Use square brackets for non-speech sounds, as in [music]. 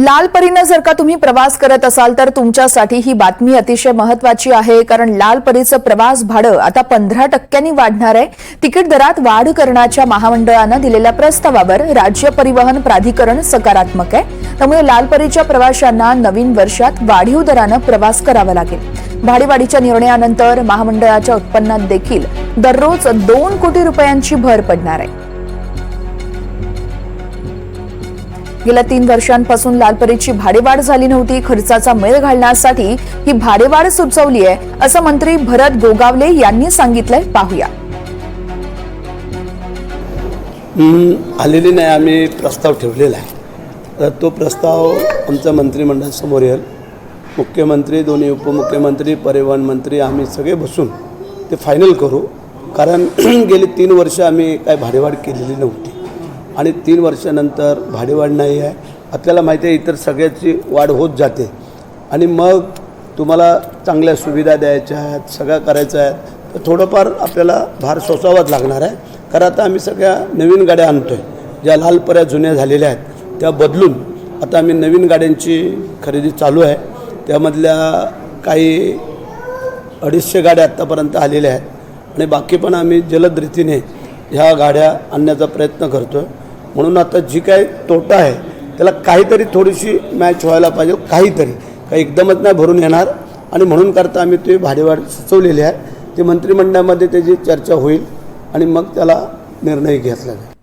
लाल परीनं जर का तुम्ही प्रवास करत असाल तर तुमच्यासाठी ही बातमी अतिशय महत्वाची आहे कारण लाल परीचं प्रवास भाडं आता पंधरा टक्क्यांनी वाढणार आहे. तिकीट दरात वाढ करण्याच्या महामंडळानं दिलेल्या प्रस्तावावर राज्य परिवहन प्राधिकरण सकारात्मक आहे. त्यामुळे लाल परीच्या प्रवाशांना नवीन वर्षात वाढीव दरानं प्रवास करावा लागेल. भाडेवाढीच्या निर्णयानंतर महामंडळाच्या उत्पन्नात देखील दररोज दोन कोटी रुपयांची भर पडणार आहे. गेल्या तीन वर्षांपासून लालपरीची भाडेवाढ झाली नव्हती. खर्चाचा मेळ घालण्यासाठी ही भाडेवाढ सुचवली आहे असं मंत्री भरत गोगावले यांनी सांगितलंय. पाहूया. आलेली नाही आम्ही प्रस्ताव ठेवलेला आहे. तर तो प्रस्ताव आमच्या मंत्रिमंडळासमोर येईल. मुख्यमंत्री दोन्ही उपमुख्यमंत्री परिवहन मंत्री आम्ही सगळे बसून ते फायनल करू. कारण [clears throat] गेली तीन वर्ष आम्ही काय भाडेवाढ केलेली नव्हती. आणि तीन वर्षानंतर भाडेवाढ नाही आहे. आपल्याला माहिती आहे इतर सगळ्याची वाढ होत जाते. आणि मग तुम्हाला चांगल्या सुविधा द्यायच्या आहेत सगळ्या करायच्या आहेत. तर थोडंफार आपल्याला भार सोसावाच लागणार आहे. कारण आता आम्ही सगळ्या नवीन गाड्या आणतो आहे ज्या लालपऱ्या जुन्या झालेल्या आहेत. त्या बदलून आता आम्ही नवीन गाड्यांची खरेदी चालू आहे. त्यामधल्या काही अडीचशे गाड्या आत्तापर्यंत आलेल्या आहेत. आणि बाकी पण आम्ही जलद रीतीने ह्या गाड्या आणण्याचा प्रयत्न करतो आहे म्हणून आता जी काही तोटा आहे त्याला काहीतरी थोडीशी मॅच व्हायला पाहिजे काहीतरी. काही एकदमच नाही भरून येणार. आणि म्हणून करता आम्ही ते भाडेवाढ सुचवलेली आहे. ते मंत्रिमंडळामध्ये त्याची चर्चा होईल आणि मग त्याला निर्णय घेतला जाईल.